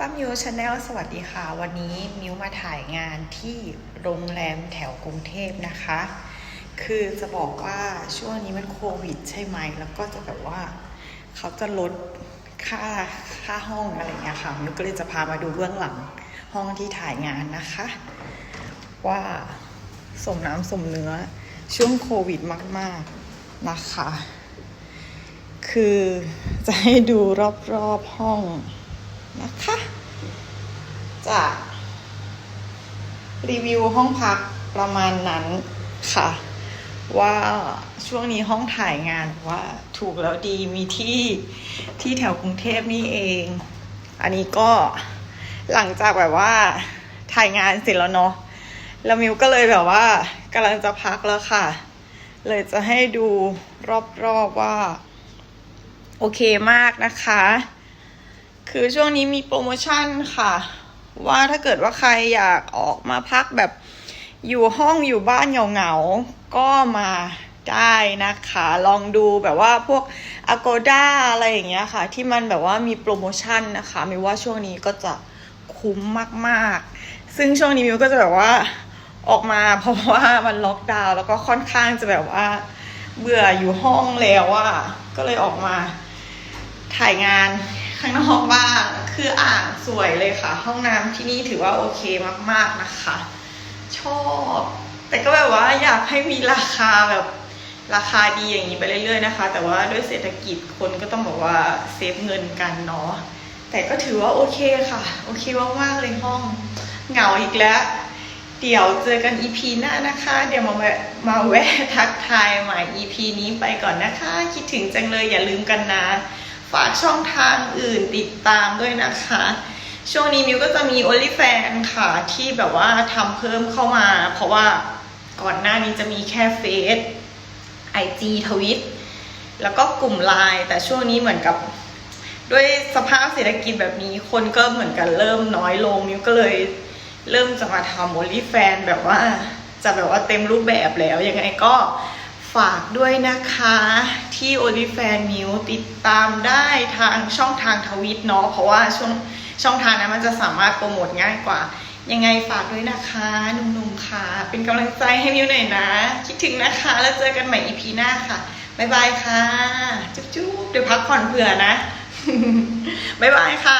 ป้ามิวชาแนลสวัสดีค่ะ วันนี้มิวมาถ่ายงานที่โรงแรมแถวกรุงเทพนะคะ คือจะบอกว่าช่วงนี้มันโควิด ใช่ไหม แล้วก็จะแบบว่าเขาจะลดค่าค่าห้องอะไรเงี้ยค่ะมิวก็เลยจะพามาดูเบื้องหลังห้องที่ถ่ายงานนะคะ ว่าสมน้ำสมเนื้อช่วงโควิดมาก ๆ นะคะ คือจะให้ดูรอบ ๆ ห้องนะคะ จะรีวิวห้องพักประมาณนั้นค่ะ ว่าช่วงนี้ห้องถ่ายงานว่าถูกแล้วดีมีที่ที่แถวกรุงเทพนี่เอง อันนี้ก็หลังจากแบบว่าถ่ายงานเสร็จแล้วเนาะแล้วมิวก็เลยแบบว่ากำลังจะพักแล้วค่ะ เลยจะให้ดูรอบๆว่า โอเคมากนะคะ คือช่วงนี้มีโปรโมชั่นค่ะ ว่าถ้าเกิดว่าใครอยากออกมาพักแบบอยู่ห้องอยู่บ้านเหงาๆ ก็มาได้นะคะ ลองดูแบบว่าพวก Agoda อะไรอย่างเงี้ยค่ะ ที่มันแบบว่ามีโปรโมชั่นนะคะมิวว่าช่วงนี้ก็จะคุ้มมากๆ ซึ่งช่วงนี้มิวก็จะแบบว่าออกมาเพราะว่ามันล็อกดาวน์แล้วก็ค่อนข้างจะแบบว่าเบื่ออยู่ห้องแล้วอะก็เลยออกมาถ่ายงานข้างนอกบ้าง คืออ่างสวยเลยค่ะ ห้องน้ำที่นี่ถือว่าโอเคมากๆนะคะ ชอบ แต่ก็แบบว่าอยากให้มีราคาแบบราคาดีอย่างนี้ไปเรื่อยๆนะคะ แต่ว่าด้วยเศรษฐกิจคนก็ต้องบอกว่าเซฟเงินกันเนาะแต่ก็ถือว่าโอเคค่ะ โอเคมากๆเลยห้องเหงาอีกแล้ว เดี๋ยวเจอกัน EP หน้านะคะ เดี๋ยวมาแวะมาแวะทักทายใหม่ EP นี้ไปก่อนนะคะ คิดถึงจังเลยอย่าลืมกันนะ ฝากช่องทางอื่นติดตามด้วยนะคะ ช่วงนี้มิวก็จะมี OnlyFans ค่ะที่แบบว่าทำเพิ่มเข้ามา เพราะว่าก่อนหน้านี้จะมีแค่เฟซ IG ทวิตแล้วก็กลุ่มไลน์แต่ช่วงนี้เหมือนกับด้วยสภาพเศรษฐกิจแบบนี้คนก็เหมือนกันเริ่มน้อยลงมิวก็เลยเริ่มจะมาทำ OnlyFans แบบว่าจะแบบว่าเต็มรูปแบบแล้วยังไงก็ฝากด้วยนะคะ ที่ OnlyFans มิวติดตามได้ทางช่องทางทวิตเนาะเพราะว่าช่วงช่องทางนั้นมันจะสามารถโปรโมทง่ายกว่า ยังไงฝากด้วยนะคะหนุ่มๆค่ะ เป็นกำลังใจให้มิวหน่อยนะ คิดถึงนะคะ แล้วเจอกันใหม่ EP หน้าค่ะบ๊ายบายค่ะ จุ๊บๆเดี๋ยวพักผ่อนเผื่อนะบ๊ายบายค่ะ